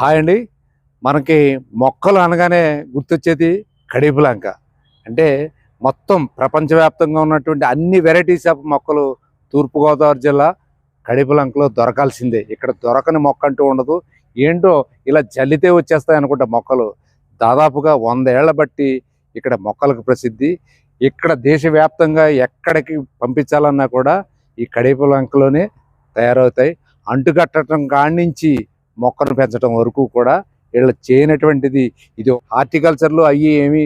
Hi అండి. మనకి మొక్కలు అనగానే గుర్తొచ్చేది కడిపులంక. అంటే మొత్తం ప్రపంచవ్యాప్తంగా ఉన్నటువంటి అన్ని వెరైటీస్ ఆఫ్ మొక్కలు తూర్పుగోదావరి జిల్లా కడిపులంకలో దొరకాల్సిందే. ఇక్కడ దొరకని మొక్క అంటూ ఉండదు. ఏంటో ఇలా జల్లితే వచ్చేస్తాయి అనుకుంటా మొక్కలు. దాదాపుగా వంద ఏళ్ళ బట్టి ఇక్కడ మొక్కలకు ప్రసిద్ధి. ఇక్కడ దేశవ్యాప్తంగా ఎక్కడికి పంపించాలన్నా కూడా ఈ కడిపులంకలోనే తయారవుతాయి. అంటుకట్టడం కాణించి మొక్కను పెంచడం వరకు కూడా వీళ్ళు చేయనటువంటిది ఇది హార్టికల్చర్లో అవి ఏమీ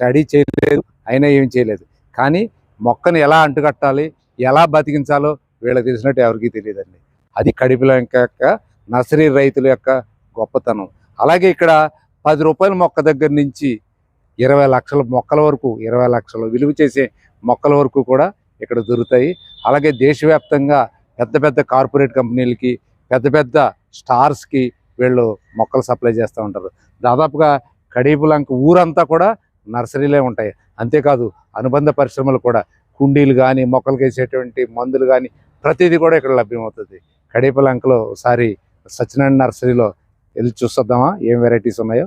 స్టడీ చేయలేదు అయినా ఏమి చేయలేదు. కానీ మొక్కను ఎలా అంటుకట్టాలి ఎలా బతికించాలో వీళ్ళకి తెలిసినట్టు ఎవరికీ తెలియదండి. అది కడిపిల యొక్క నర్సరీ రైతుల యొక్క గొప్పతనం. అలాగే ఇక్కడ పది రూపాయల మొక్క దగ్గర నుంచి ఇరవై లక్షల మొక్కల వరకు ఇరవై లక్షలు విలువ చేసే మొక్కల వరకు కూడా ఇక్కడ దొరుకుతాయి. అలాగే దేశవ్యాప్తంగా పెద్ద పెద్ద కార్పొరేట్ కంపెనీలకి పెద్ద పెద్ద స్టార్స్కి వీళ్ళు మొక్కలు సప్లై చేస్తూ ఉంటారు. దాదాపుగా కడీపులంక ఊరంతా కూడా నర్సరీలే ఉంటాయి. అంతేకాదు అనుబంధ పరిశ్రమలు కూడా కుండీలు కానీ మొక్కలకి వేసేటువంటి మందులు కానీ ప్రతిదీ కూడా ఇక్కడ లభ్యమవుతుంది. కడీపులంకలో ఒకసారి సత్యనారాయణ నర్సరీలో వెళ్ళి చూసొద్దామా? ఏం వెరైటీస్ ఉన్నాయో?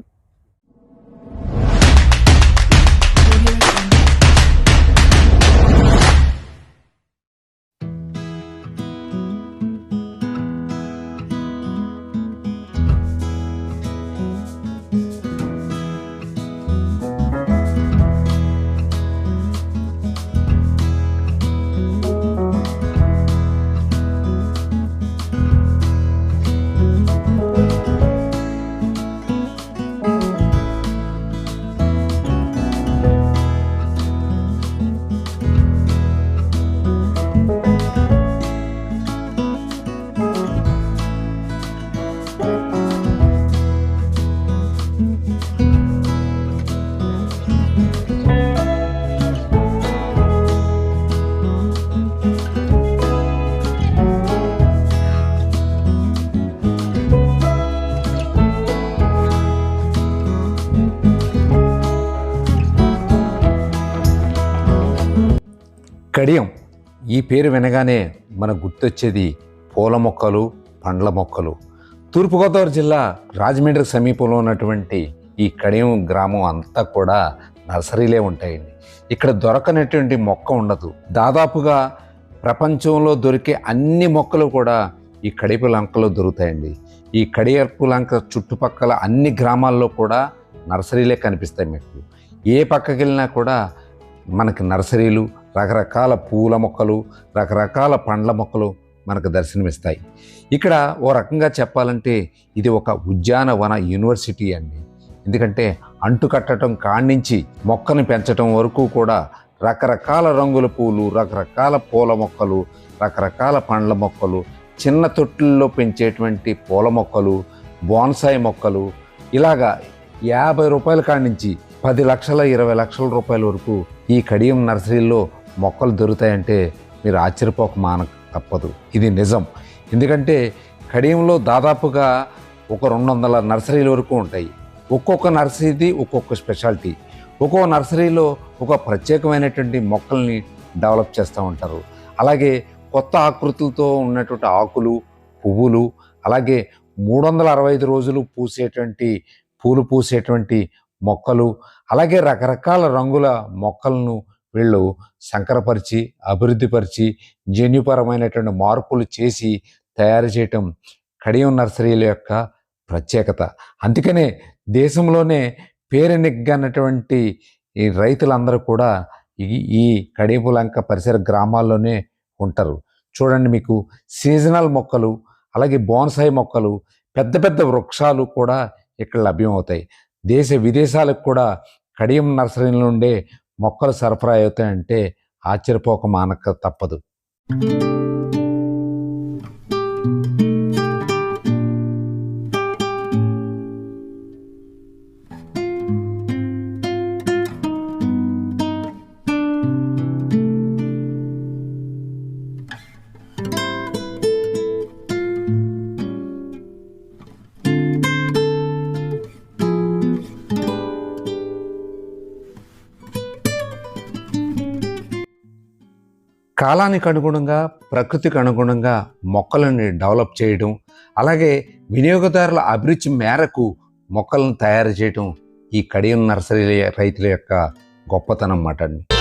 కడియం. ఈ పేరు వినగానే మనకు గుర్తొచ్చేది పూల మొక్కలు పండ్ల మొక్కలు. తూర్పుగోదావరి జిల్లా రాజమండ్రి సమీపంలో ఉన్నటువంటి ఈ కడియం గ్రామం అంతా కూడా నర్సరీలే ఉంటాయండి. ఇక్కడ దొరకనటువంటి మొక్క ఉండదు. దాదాపుగా ప్రపంచంలో దొరికే అన్ని మొక్కలు కూడా ఈ కడియపు లంకలో దొరుకుతాయండి. ఈ కడియపు లంక చుట్టుపక్కల అన్ని గ్రామాల్లో కూడా నర్సరీలే కనిపిస్తాయి మీకు. ఏ పక్కకి వెళ్ళినా కూడా మనకి నర్సరీలు రకరకాల పూల మొక్కలు రకరకాల పండ్ల మొక్కలు మనకు దర్శనమిస్తాయి. ఇక్కడ ఓ రకంగా చెప్పాలంటే ఇది ఒక ఉద్యానవన యూనివర్సిటీ అండి. ఎందుకంటే అంటుకట్టడం కాణించి మొక్కను పెంచడం వరకు కూడా రకరకాల రంగుల పూలు రకరకాల పూల మొక్కలు రకరకాల పండ్ల మొక్కలు చిన్న తొట్టుల్లో పెంచేటువంటి పూల మొక్కలు బోన్సాయి మొక్కలు ఇలాగా యాభై రూపాయల కాడి నుంచి పది లక్షల ఇరవై లక్షల రూపాయల వరకు ఈ కడియం నర్సరీలో మొక్కలు దొరుకుతాయంటే మీరు ఆశ్చర్యపోక మాన తప్పదు. ఇది నిజం. ఎందుకంటే కడియంలో దాదాపుగా ఒక రెండు వందల నర్సరీల వరకు ఉంటాయి. ఒక్కొక్క నర్సరీది ఒక్కొక్క స్పెషాలిటీ. ఒక్కో నర్సరీలో ఒక ప్రత్యేకమైనటువంటి మొక్కల్ని డెవలప్ చేస్తూ ఉంటారు. అలాగే కొత్త ఆకృతులతో ఉన్నటువంటి ఆకులు పువ్వులు అలాగే మూడు వందల అరవై ఐదు రోజులు పూసేటువంటి పూలు పూసేటువంటి మొక్కలు అలాగే రకరకాల రంగుల మొక్కలను వీళ్ళు సంకరపరిచి అభివృద్ధిపరిచి జన్యుపరమైనటువంటి మార్పులు చేసి తయారు చేయటం కడియం నర్సరీల యొక్క ప్రత్యేకత. అందుకనే దేశంలోనే పేరెనిగ్గన్నటువంటి ఈ రైతులందరూ కూడా ఈ ఈ కడియపులంక పరిసర గ్రామాల్లోనే ఉంటారు. చూడండి మీకు సీజనల్ మొక్కలు అలాగే బోన్సాయి మొక్కలు పెద్ద పెద్ద వృక్షాలు కూడా ఇక్కడ లభ్యమవుతాయి. దేశ విదేశాలకు కూడా కడియం నర్సరీల నుండే మొక్కలు సరఫరా అవుతాయంటే ఆశ్చర్యపోక మానక తప్పదు. కాలానికి అనుగుణంగా ప్రకృతికి అనుగుణంగా మొక్కలని డెవలప్ చేయడం అలాగే వినియోగదారుల అభిరుచి మేరకు మొక్కలను తయారు చేయడం ఈ కడియం నర్సరీ రైతుల యొక్క గొప్పతనం అన్నమాట అండి.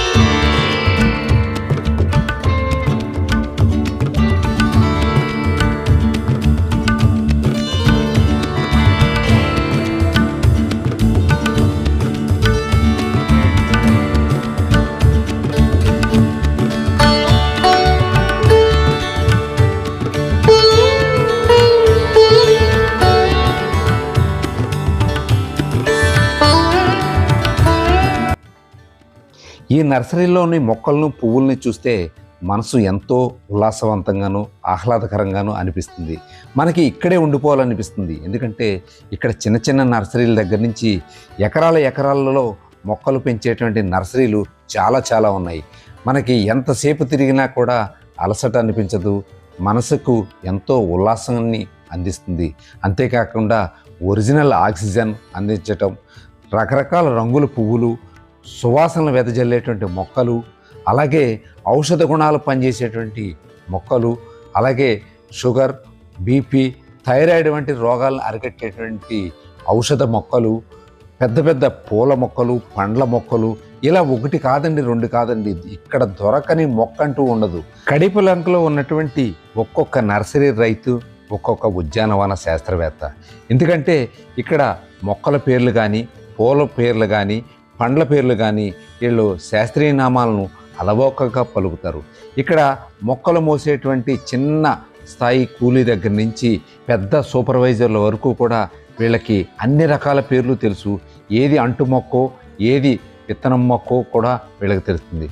ఈ నర్సరీలోని మొక్కలను పువ్వుల్ని చూస్తే మనసు ఎంతో ఉల్లాసవంతంగాను ఆహ్లాదకరంగాను అనిపిస్తుంది. మనకి ఇక్కడే ఉండిపోవాలనిపిస్తుంది. ఎందుకంటే ఇక్కడ చిన్న చిన్న నర్సరీల దగ్గర నుంచి ఎకరాల ఎకరాలలో మొక్కలు పెంచేటువంటి నర్సరీలు చాలా చాలా ఉన్నాయి. మనకి ఎంతసేపు తిరిగినా కూడా అలసట అనిపించదు. మనసుకు ఎంతో ఉల్లాసాన్ని అందిస్తుంది. అంతేకాకుండా ఒరిజినల్ ఆక్సిజన్ అందించటం రకరకాల రంగుల పువ్వులు సువాసనలు వెదజల్లేటువంటి మొక్కలు అలాగే ఔషధ గుణాలు పనిచేసేటువంటి మొక్కలు అలాగే షుగర్ బీపీ థైరాయిడ్ వంటి రోగాలను అరికట్టేటువంటి ఔషధ మొక్కలు పెద్ద పెద్ద పూల మొక్కలు పండ్ల మొక్కలు ఇలా ఒకటి కాదండి రెండు కాదండి ఇక్కడ దొరకని మొక్క అంటూ ఉండదు. కడిపలంకలో ఉన్నటువంటి ఒక్కొక్క నర్సరీ రైతు ఒక్కొక్క ఉద్యానవన శాస్త్రవేత్త. ఎందుకంటే ఇక్కడ మొక్కల పేర్లు కానీ పూల పేర్లు కానీ పండ్ల పేర్లు కానీ వీళ్ళు శాస్త్రీయ నామాలను అలవోకగా పలుకుతారు. ఇక్కడ మొక్కలు మోసేటువంటి చిన్న స్థాయి కూలీ దగ్గర నుంచి పెద్ద సూపర్వైజర్ల వరకు కూడా వీళ్ళకి అన్ని రకాల పేర్లు తెలుసు. ఏది అంటు మొక్కో ఏది విత్తనం మొక్కో కూడా వీళ్ళకి తెలుస్తుంది.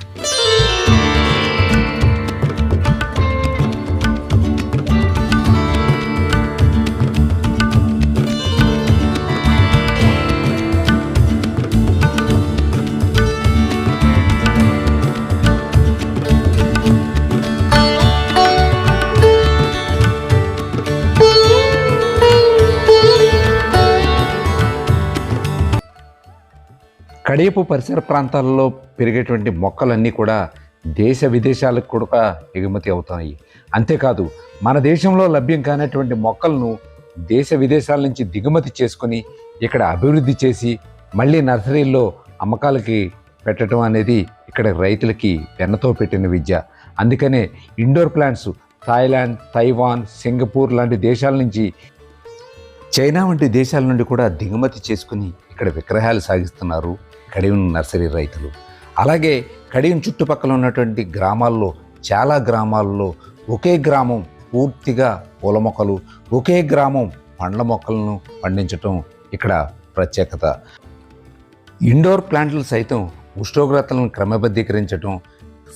కడియపు పరిసర ప్రాంతాల్లో పెరిగేటువంటి మొక్కలన్నీ కూడా దేశ విదేశాలకు కూడా ఎగుమతి అవుతాయి. అంతేకాదు మన దేశంలో లభ్యం కానటువంటి మొక్కలను దేశ విదేశాల నుంచి దిగుమతి చేసుకుని ఇక్కడ అభివృద్ధి చేసి మళ్ళీ నర్సరీల్లో అమ్మకాలకి పెట్టడం అనేది ఇక్కడ రైతులకి వెన్నతో పెట్టిన విద్య. అందుకనే indoor plants Thailand Taiwan Singapore లాంటి దేశాల నుంచి చైనా వంటి దేశాల నుండి కూడా దిగుమతి చేసుకుని ఇక్కడ విగ్రహాలు సాగిస్తున్నారు. కడియం నర్సరీ రైతులు. అలాగే కడియం చుట్టుపక్కల ఉన్నటువంటి గ్రామాల్లో చాలా గ్రామాల్లో ఒకే గ్రామం పూర్తిగా పూల మొక్కలు ఒకే గ్రామం పండ్ల మొక్కలను పండించటం ఇక్కడ ప్రత్యేకత. ఇండోర్ ప్లాంట్లు సైతం ఉష్ణోగ్రతలను క్రమబద్ధీకరించటం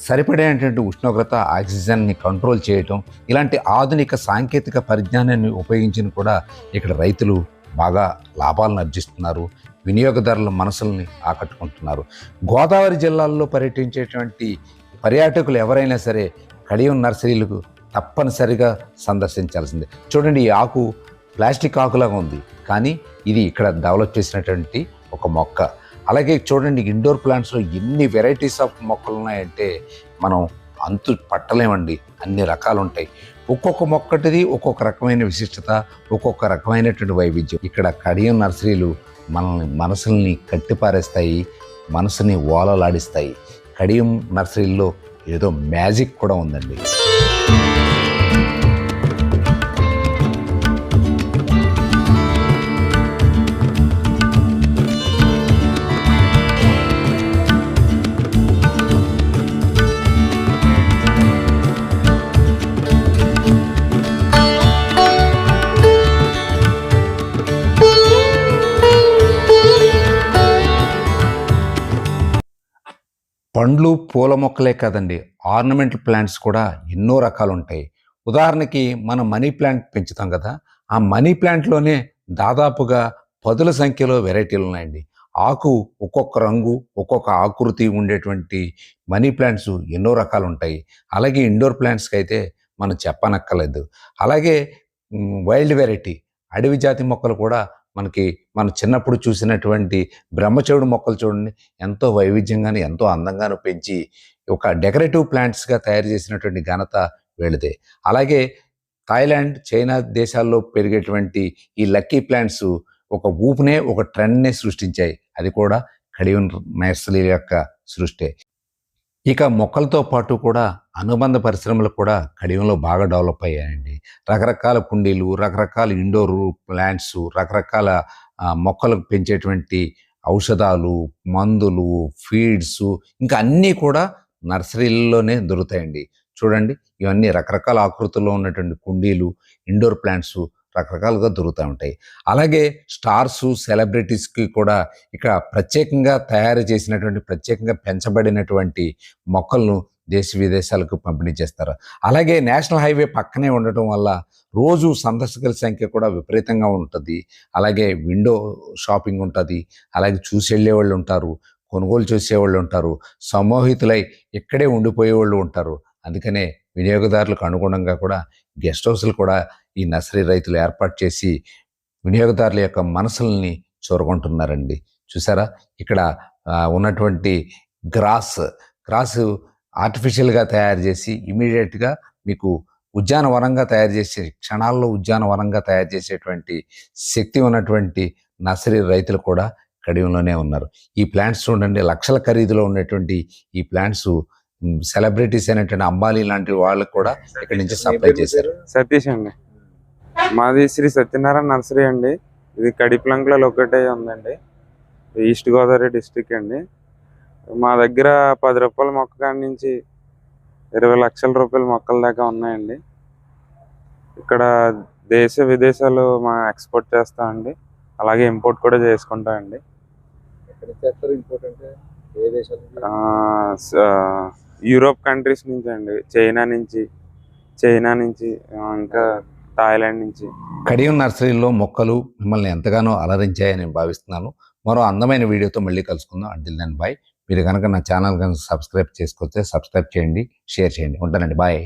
సరిపడేటువంటి ఉష్ణోగ్రత ఆక్సిజన్ని కంట్రోల్ చేయటం ఇలాంటి ఆధునిక సాంకేతిక పరిజ్ఞానాన్ని ఉపయోగించిన కూడా ఇక్కడ రైతులు బాగా లాభాలను అర్జిస్తున్నారు. వినియోగదారుల మనసుల్ని ఆకట్టుకుంటున్నారు. గోదావరి జిల్లాల్లో పర్యటించేటువంటి పర్యాటకులు ఎవరైనా సరే కడియం నర్సరీలకు తప్పనిసరిగా సందర్శించాల్సిందే. చూడండి ఈ ఆకు ప్లాస్టిక్ ఆకులాగా ఉంది. కానీ ఇది ఇక్కడ డెవలప్ చేసినటువంటి ఒక మొక్క. అలాగే చూడండి ఇండోర్ ప్లాంట్స్లో ఎన్ని వెరైటీస్ ఆఫ్ మొక్కలు ఉన్నాయంటే మనం అంతు పట్టలేమండి. అన్ని రకాలు ఉంటాయి ఒక్కొక్క మొక్కటిది ఒక్కొక్క రకమైన విశిష్టత ఒక్కొక్క రకమైనటువంటి వైవిధ్యం. ఇక్కడ కడియం నర్సరీలు మనల్ని మనసుల్ని కట్టిపారేస్తాయి మనసుని ఓలలాడిస్తాయి. కడియం నర్సరీల్లో ఏదో మ్యాజిక్ కూడా ఉందండి. పండ్లు పూల మొక్కలే కాదండి. ఆర్నమెంటల్ ప్లాంట్స్ కూడా ఎన్నో రకాలు ఉంటాయి ఉదాహరణకి మనం మనీ ప్లాంట్ పెంచుతాం కదా ఆ మనీ ప్లాంట్లోనే దాదాపుగా పదుల సంఖ్యలో వెరైటీలు ఉన్నాయండి ఆకు ఒక్కొక్క రంగు ఒక్కొక్క ఆకృతి ఉండేటువంటి మనీ ప్లాంట్స్ ఎన్నో రకాలు ఉంటాయి అలాగే ఇండోర్ ప్లాంట్స్కి అయితే మనం చెప్పనక్కర్లేదు. అలాగే వైల్డ్ వెరైటీ అడవి జాతి మొక్కలు కూడా మనకి మనం చిన్నప్పుడు చూసినటువంటి బ్రహ్మచవుడు మొక్కలు చూడండి ఎంతో వైవిధ్యంగాను ఎంతో అందంగాను పెంచి ఒక డెకరేటివ్ ప్లాంట్స్గా తయారు చేసినటువంటి ఘనత వీళ్ళదే. అలాగే థాయిలాండ్ చైనా దేశాల్లో పెరిగేటువంటి ఈ లక్కీ ప్లాంట్స్ ఒక ఊపునే ఒక ట్రెండ్నే సృష్టించాయి. అది కూడా కడియం నర్సరీ యొక్క సృష్టి. ఇక మొక్కలతో పాటు కూడా అనుబంధ పరిశ్రమలు కూడా కడియంలో బాగా డెవలప్ అయ్యాయండి. రకరకాల కుండీలు రకరకాల ఇండోర్ ప్లాంట్స్ రకరకాల మొక్కలకు పెంచేటువంటి ఔషధాలు మందులు ఫీడ్స్ ఇంకా అన్నీ కూడా నర్సరీల్లోనే దొరుకుతాయండి. చూడండి ఇవన్నీ రకరకాల ఆకృతుల్లో ఉన్నటువంటి కుండీలు ఇండోర్ ప్లాంట్స్ రకరకాలుగా దొరుకుతూ ఉంటాయి. అలాగే స్టార్స్ సెలబ్రిటీస్కి కూడా ఇక ప్రత్యేకంగా తయారు చేసినటువంటి ప్రత్యేకంగా పెంచబడినటువంటి మొక్కలను దేశ విదేశాలకు పంపిణీ చేస్తారు. అలాగే నేషనల్ హైవే పక్కనే ఉండటం వల్ల రోజు సందర్శకుల సంఖ్య కూడా విపరీతంగా ఉంటుంది. అలాగే విండో షాపింగ్ ఉంటుంది. అలాగే చూసి వెళ్ళేవాళ్ళు ఉంటారు కొనుగోలు చేసేవాళ్ళు ఉంటారు సమోహితులై ఇక్కడే ఉండిపోయే వాళ్ళు ఉంటారు. అందుకనే వినియోగదారులకు అనుగుణంగా కూడా గెస్ట్ హౌస్లు కూడా ఈ నర్సరీ రైతులు ఏర్పాటు చేసి వినియోగదారుల యొక్క మనసుల్ని చూరగొంటున్నారండి. చూసారా? ఇక్కడ ఉన్నటువంటి గ్రాస్ గ్రాస్ ఆర్టిఫిషియల్గా తయారు చేసి ఇమీడియట్గా మీకు ఉద్యానవనంగా తయారు చేసే క్షణాల్లో ఉద్యానవనంగా తయారు చేసేటువంటి శక్తి ఉన్నటువంటి నర్సరీ రైతులు కూడా కడియంలోనే ఉన్నారు. ఈ ప్లాంట్స్ చూడండి లక్షల ఖరీదులో ఉన్నటువంటి ఈ ప్లాంట్స్ సెలబ్రిటీస్ అయినటువంటి అంబానీ లాంటి వాళ్ళకు కూడా ఇక్కడి నుంచి సప్లై చేశారు. సతీష్ అండి. మాది శ్రీ సత్యనారాయణ నర్సరీ అండి. ఇది కడిప్లంకలో లొకేట్ అయ్యి ఉందండి. ఈస్ట్ గోదావరి డిస్టిక్ అండి. మా దగ్గర పది రూపాయల మొక్క కాడి నుంచి ఇరవై లక్షల రూపాయల మొక్కల దాకా ఉన్నాయండి. ఇక్కడ దేశ విదేశాలు మా ఎక్స్పోర్ట్ చేస్తామండి. అలాగే ఇంపోర్ట్ కూడా చేసుకుంటామండి. యూరోప్ కంట్రీస్ నుంచి అండి. చైనా నుంచి చైనా నుంచి ఇంకా థాయిలాండ్ నుంచి. కడియం నర్సరీలో మొక్కలు మిమ్మల్ని ఎంతగానో అలరించాయని భావిస్తున్నాను. మరో అందమైన వీడియోతో మళ్ళీ కలుసుకుందాం. అంటిల్ దెన్ బాయ్ మీరు కనుక నా ఛానల్ కనుక సబ్స్క్రైబ్ చేసుకొస్తే సబ్స్క్రైబ్ చేయండి షేర్ చేయండి. ఉంటానండి. బాయ్.